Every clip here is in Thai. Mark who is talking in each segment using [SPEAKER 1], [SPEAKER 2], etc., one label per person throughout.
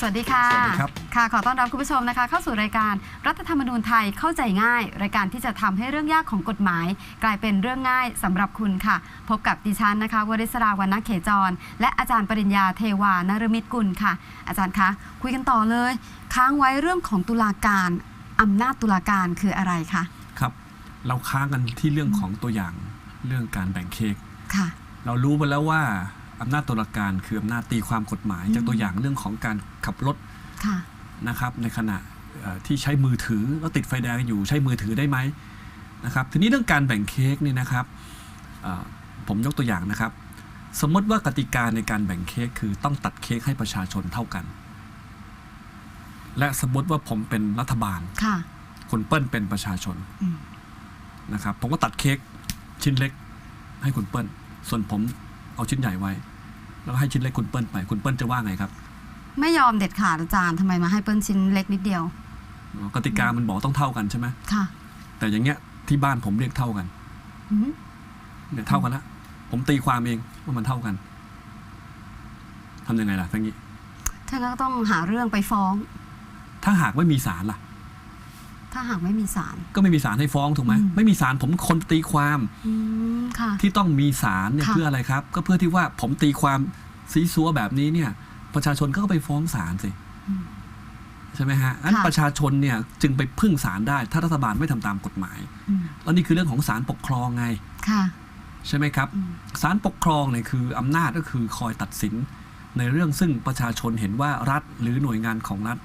[SPEAKER 1] สวัสดีค่ะ
[SPEAKER 2] สวัสดีครับ
[SPEAKER 1] ค่ะ ขอต้อนรับคุณผู้ชมนะคะ เข้าสู่รายการรัฐธรรมนูญไทยเข้าใจง่าย รายการที่จะทำให้เรื่องยากของกฎหมาย กลายเป็นเรื่องง่ายสำหรับคุณค่ะ พบกับดิฉันนะคะวริศราวรรณเขจร และอาจารย์ปริญญาเทวานรมิตกุลค่ะ อาจารย์คะ คุยกันต่อเลย ค้างไว้เรื่องของตุลาการอำนาจตุลาการคืออะไรคะ
[SPEAKER 2] ครับ เราค้างกันที่เรื่องของตัวอย่างเรื่องการแบ่งเค้ก
[SPEAKER 1] ค่ะ
[SPEAKER 2] เรารู้ไปแล้วว่า อำนาจตุลาการคืออำนาจตีความกฎหมาย
[SPEAKER 1] อืม
[SPEAKER 2] จากตัวอย่างเรื่องของการขับรถ
[SPEAKER 1] ค่ะ
[SPEAKER 2] นะครับในขณะเอ่อที่ใช้มือถือแล้วติดไฟแดงอยู่ใช้มือถือได้ไหมนะครับทีนี้เรื่องการแบ่งเค้กนี่นะครับเอ่อผมยกตัวอย่างนะครับ สมมติว่ากติกาในการแบ่งเค้กคือต้องตัดเค้กให้ประชาชนเท่ากัน และสมมติว่าผมเป็นรัฐบาล
[SPEAKER 1] ค่ะ
[SPEAKER 2] คุณเปิ้ลเป็นประชาชน
[SPEAKER 1] อืม
[SPEAKER 2] นะครับผมก็ตัดเค้กชิ้นเล็ก ให้คุณเปิ้ลส่วนผม เอาชิ้นใหญ่ไว้ แล้วก็ให้ชิ้นเล็กคุณเปิ้ลไปคุณเปิ้ลจะว่าไงครับ
[SPEAKER 1] ไม่ยอมเด็ดขาดอาจารย์ทำไมมาให้เปิ้ลชิ้นเล็กนิดเดียว
[SPEAKER 2] อ๋อกติกามันบอกต้องเท่ากันใช่ไหม
[SPEAKER 1] ค่ะ
[SPEAKER 2] แต่อย่างเงี้ยที่บ้านผมเรียกเท่ากัน
[SPEAKER 1] อืม
[SPEAKER 2] เนี่ยเท่ากันละผมตีความเองว่ามันเท่ากันทำยังไงล่ะทั้งนี้
[SPEAKER 1] ท่านก็ต้องหาเรื่องไปฟ้อง
[SPEAKER 2] ถ้าหากไม่มีศาลล่ะ
[SPEAKER 1] ถ้าหากไม่มีศาล
[SPEAKER 2] ก็ไม่มีศาลให้ฟ้องถูกไหม
[SPEAKER 1] อืม
[SPEAKER 2] ไม่มีศาลผมคนตีความ
[SPEAKER 1] อืมค่ะ
[SPEAKER 2] ที่ต้องมีศาลเนี่ย
[SPEAKER 1] ค่ะ
[SPEAKER 2] เพื่ออะไรครับ ก็เพื่อที่ว่าผมตีความซีซัวแบบนี้เนี่ย ประชาชนก็ไปฟ้องศาลสิ
[SPEAKER 1] อืม
[SPEAKER 2] ใช่ไหมฮะอัน
[SPEAKER 1] ค่ะ
[SPEAKER 2] ประชาชนเนี่ยจึงไปพึ่งศาลได้ ถ้ารัฐบาลไม่ทำตามกฎหมาย
[SPEAKER 1] อืม
[SPEAKER 2] แล้วนี่คือเรื่องของศาลปกครองไง
[SPEAKER 1] ค่ะ
[SPEAKER 2] ใช่ไหมครับ
[SPEAKER 1] อืม
[SPEAKER 2] ศาลปกครองเนี่ยคืออำนาจก็คือคอยตัดสินในเรื่องซึ่งประชาชนเห็นว่ารัฐหรือหน่วยงานของรัฐ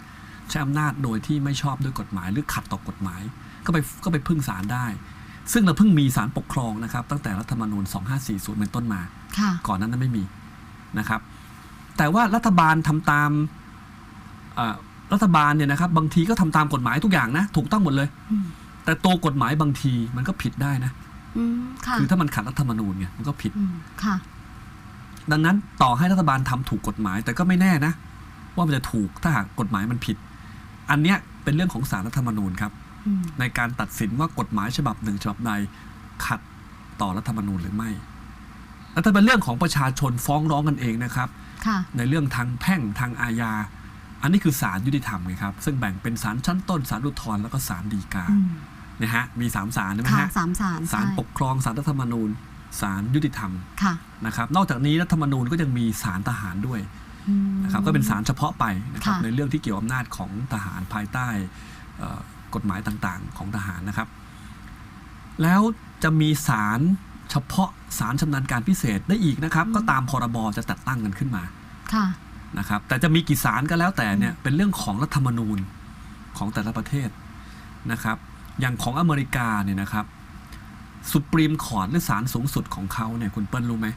[SPEAKER 2] ใช้อำนาจโดยที่ไม่ชอบด้วยกฎหมายหรือขัดต่อกฎหมาย ก็ไปก็ไปพึ่งศาลได้ ซึ่งเราเพิ่งมีศาลปกครองนะครับ ตั้งแต่รัฐธรรมนูญ 2540 เป็นต้นมา
[SPEAKER 1] ค่ะ
[SPEAKER 2] ก่อนนั้นนั้นไม่มีนะครับ แต่ว่ารัฐบาลทำตามเอ่อรัฐบาลเนี่ยนะครับ บางทีก็ทำตามกฎหมายทุกอย่างนะถูกต้องหมดเลย
[SPEAKER 1] อืม
[SPEAKER 2] แต่ตัวกฎหมายบางทีมันก็ผิดได้นะ
[SPEAKER 1] อืมค่ะ
[SPEAKER 2] คือถ้ามันขัดรัฐธรรมนูญเนี่ยมันก็ผิด
[SPEAKER 1] อืมค่ะ
[SPEAKER 2] ดังนั้นต่อให้รัฐบาลทำถูกกฎหมาย แต่ก็ไม่แน่นะ ว่ามันจะถูกถ้าหากกฎหมายมันผิด อันเนี้ยเป็นเรื่องของสารรัฐธรรมนูญครับ
[SPEAKER 1] อืม
[SPEAKER 2] ในการตัดสินว่ากฎหมายฉบับหนึ่งฉบับใดขัดต่อรัฐธรรมนูญหรือไม่แล้วถ้าเป็นเรื่องของประชาชนฟ้องร้องกันเองนะครับ
[SPEAKER 1] ค่ะ
[SPEAKER 2] ในเรื่องทางแพ่งทางอาญา อันนี้คือศาลยุติธรรมไงครับ ซึ่งแบ่งเป็นศาลชั้นต้นศาลอุทธรณ์แล้วก็ศาลฎีกา
[SPEAKER 1] อืม
[SPEAKER 2] นะฮะ มีสามศาลใช่ไหม
[SPEAKER 1] ค่ะ
[SPEAKER 2] ฮะ
[SPEAKER 1] สามศาล
[SPEAKER 2] ศาล
[SPEAKER 1] ใช่
[SPEAKER 2] ปกครองศาลรัฐธรรมนูญศาลยุติธรรม
[SPEAKER 1] ค่ะ
[SPEAKER 2] นะครับ นอกจากนี้รัฐธรรมนูญก็ยังมีศาลทหารด้วย
[SPEAKER 1] อืม
[SPEAKER 2] นะครับก็เป็นศาลเฉพาะไปนะครับ
[SPEAKER 1] ค่ะ
[SPEAKER 2] ในเรื่องที่เกี่ยวอำนาจของทหารภายใต้เอ่อกฎหมายต่างๆ ของทหารนะครับ แล้วจะมีศาลเฉพาะศาลชำนาญการพิเศษได้อีกนะครับ ก็ตามพรบจะจัดตั้งกันขึ้นมา
[SPEAKER 1] ค่ะ
[SPEAKER 2] นะครับแต่จะมีกี่ศาลก็แล้วแต่เนี่ยเป็นเรื่องของรัฐธรรมนูญของแต่ละประเทศนะครับ อย่างของอเมริกาเนี่ยนะครับสุปรีมคอร์ t หรือศาลสูงสุดของเขาเนี่ยคุณเปิ้ลรู้ไหม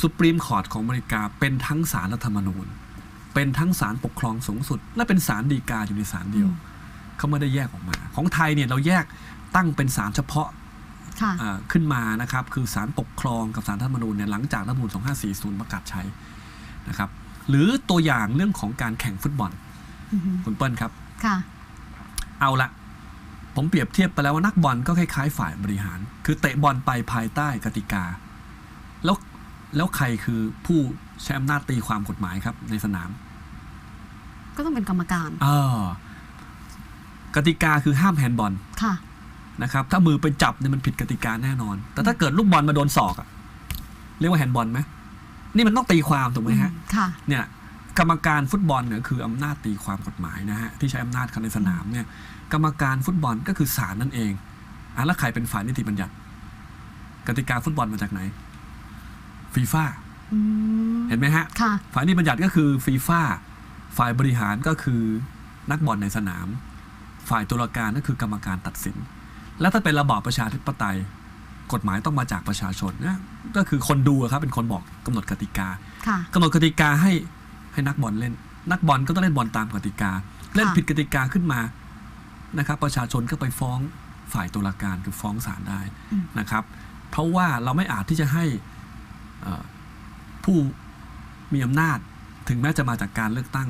[SPEAKER 2] สุปรีมคอร์ t ของอเมริกาเป็นทั้งศาลรัฐธรรมนูญ เป็นทั้งศาลปกครองสูงสุด และเป็นศาลฎีกาอยู่ในศาลเดียว
[SPEAKER 1] อืม
[SPEAKER 2] เขาไม่ได้แยกออกมา ของไทยเนี่ยเราแยกตั้งเป็นศาลเฉพาะ
[SPEAKER 1] ค่ะ
[SPEAKER 2] อ่าขึ้นมานะครับคือศาลปกครองกับศาลรัฐธรรมนูญเนี่ยหลังจากรัฐธรรมนูญ2540 ประกาศใช้นะครับหรือตัวอย่างเรื่องของการแข่งฟุตบอล
[SPEAKER 1] อือฮึ
[SPEAKER 2] คุณเปิ้ลครับ
[SPEAKER 1] ค่ะ
[SPEAKER 2] เอาละผมเปรียบเทียบไปแล้วว่านักบอลก็คล้ายๆฝ่ายบริหาร คือเตะบอลไปภายใต้กติกาแล้ว แล้วใครคือผู้ใช้อำนาจตีความกฎหมายครับ ในสนาม
[SPEAKER 1] ก็ต้องเป็นกรรมการ
[SPEAKER 2] เออกติกาคือห้ามแฮนด์บอล
[SPEAKER 1] ค่ะ
[SPEAKER 2] นะครับถ้ามือไปจับเนี่ยมันผิดกติกาแน่นอน แต่ถ้าเกิดลูกบอลมาโดนศอกอะเรียกว่าแฮนด์บอลไหมนี่มันต้องตีความถูกไหมฮะ
[SPEAKER 1] ค่ะ
[SPEAKER 2] เนี่ยกรรมการฟุตบอลเนี่ยคืออำนาจตีความกฎหมายนะฮะที่ใช้อำนาจในสนามเนี่ยกรรมการฟุตบอลก็คือศาลนั่นเองอะแล้วใครเป็นฝ่ายนิติบัญญัติ กติกาฟุตบอลมาจากไหน ฟีฟ่า
[SPEAKER 1] อืม
[SPEAKER 2] เห็นไหมฮะ
[SPEAKER 1] ค่ะ
[SPEAKER 2] ฝ่ายนิติบัญญัติก็คือฟีฟ่าฝ่ายบริหารก็คือนักบอลในสนาม ฝ่ายตุลาการก็คือกรรมการตัดสิน แล้วถ้าเป็นระบอบประชาธิปไตย กฎหมายต้องมาจากประชาชนนะก็คือคนดูอะครับเป็นคนบอกกำหนดกติกา
[SPEAKER 1] ค่ะ
[SPEAKER 2] กำหนดกติกาให้ให้นักบอลเล่น นักบอลก็ต้องเล่นบอลตามกติกา เล่นผิดกติกาขึ้นมานะครับ ประชาชนก็ไปฟ้องฝ่ายตุลาการคือฟ้องศาลได้
[SPEAKER 1] อืม
[SPEAKER 2] นะครับ เพราะว่าเราไม่อาจที่จะให้เอ่อ ผู้มีอำนาจถึงแม้จะมาจากการเลือกตั้ง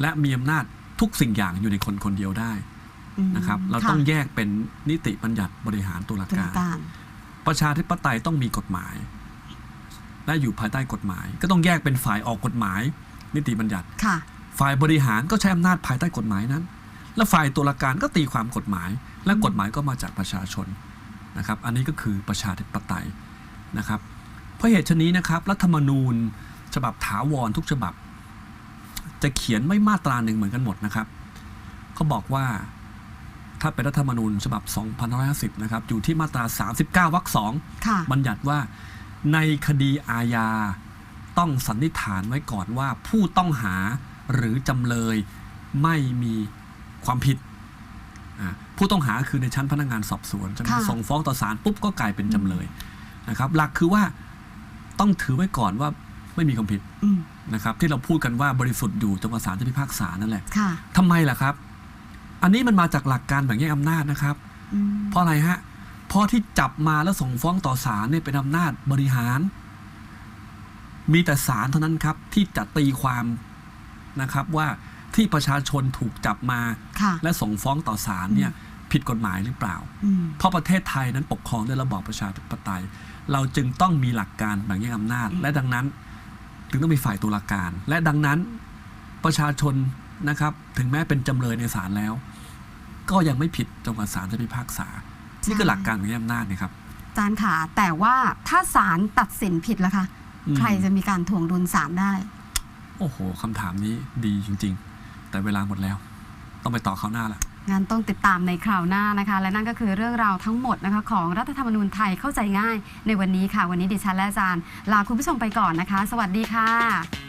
[SPEAKER 2] และมีอำนาจทุกสิ่งอย่างอยู่ในคนคนเดียวได้
[SPEAKER 1] อืม
[SPEAKER 2] นะครับ เรา
[SPEAKER 1] ค่ะ
[SPEAKER 2] ต้องแยกเป็นนิติบัญญัติบริหารตุลา
[SPEAKER 1] ตุลา
[SPEAKER 2] การ
[SPEAKER 1] การ
[SPEAKER 2] ประชาธิปไตยต้องมีกฎหมาย และอยู่ภายใต้กฎหมาย ก็ต้องแยกเป็นฝ่ายออกกฎหมาย นิติบัญญัติ
[SPEAKER 1] ค่ะ
[SPEAKER 2] ฝ่ายบริหารก็ใช้อำนาจภายใต้กฎหมายนั้น และฝ่ายตุลาการก็ตีความกฎหมาย และกฎหมายก็มาจากประชาชนนะครับ อันนี้ก็คือประชาธิปไตยนะครับเพ ราะเหตุฉะนี้นะครับรัฐธรรมนูญ ฉบับถาวรทุกฉบับ จะเขียนไม่มาตราหนึ่งเหมือนกันหมดนะครับเขาบอกว่าถ้าเป็นรัฐธรรมนูญฉบับ 2550 นะครับ อยู่ที่มาตรา 39 วรรคสอง
[SPEAKER 1] ค่ะ
[SPEAKER 2] บัญญัติว่าในคดีอาญาต้องสันนิษฐานไว้ก่อนว่าผู้ต้องหาหรือจำเลยไม่มีความผิดอ่าผู้ต้องหาคือในชั้นพนักงานสอบสวนจะ
[SPEAKER 1] ค่ะ
[SPEAKER 2] ส่งฟ้องต่อศาลปุ๊บก็กลายเป็นจำเลยนะครับ หลักคือว่า ต้องถือไว้ก่อนว่าไม่มีความผิด
[SPEAKER 1] อืม
[SPEAKER 2] นะครับที่เราพูดกันว่าบริสุทธิ์อยู่จนกว่าศาลจะพิพากษานั่นแหละ
[SPEAKER 1] ค่ะ
[SPEAKER 2] ทำไมล่ะครับ อันนี้มันมาจากหลักการแบ่งแยกอำนาจนะครับ
[SPEAKER 1] อืม
[SPEAKER 2] เพราะอะไรฮะเพราะที่จับมาแล้วส่งฟ้องต่อศาลเนี่ยเป็นอำนาจบริหาร มีแต่ศาลเท่านั้นครับ ที่จะตีความนะครับว่าที่ประชาชนถูกจับมา
[SPEAKER 1] ค่ะ
[SPEAKER 2] และส่งฟ้องต่อศาลเนี่ยผิดกฎหมายหรือเปล่า
[SPEAKER 1] อืม
[SPEAKER 2] เพราะประเทศไทยนั้นปกครองด้วยระบอบประชาธิปไตย เราจึงต้องมีหลักการแบ่งแยกอำนาจ และดังนั้นถึงต้องมีฝ่ายตุลาการ และดังนั้นประชาชนนะครับถึงแม้เป็นจำเลยในศาลแล้ว ก็ยังไม่ผิดจนกว่าศาลจะพิพากษา นี่คือหลักการแบ่งแยกอำนาจนะครับ
[SPEAKER 1] อาจารย์ค่ะแต่ว่าถ้าศาลตัดสินผิดแล้วคะ
[SPEAKER 2] อืม
[SPEAKER 1] ใครจะมีการถ่วงดุลศาลได้
[SPEAKER 2] โอ้โหคำถามนี้ดีจริง ๆ แต่เวลาหมดแล้ว ต้องไปต่อคราวหน้าละ
[SPEAKER 1] งั้นต้องติดตามในคราวหน้านะคะ และนั่นก็คือเรื่องราวทั้งหมดนะคะของรัฐธรรมนูญไทยเข้าใจง่ายในวันนี้ค่ะ วันนี้ดิฉันและอาจารย์ลาคุณผู้ชมไปก่อนนะคะ สวัสดีค่ะ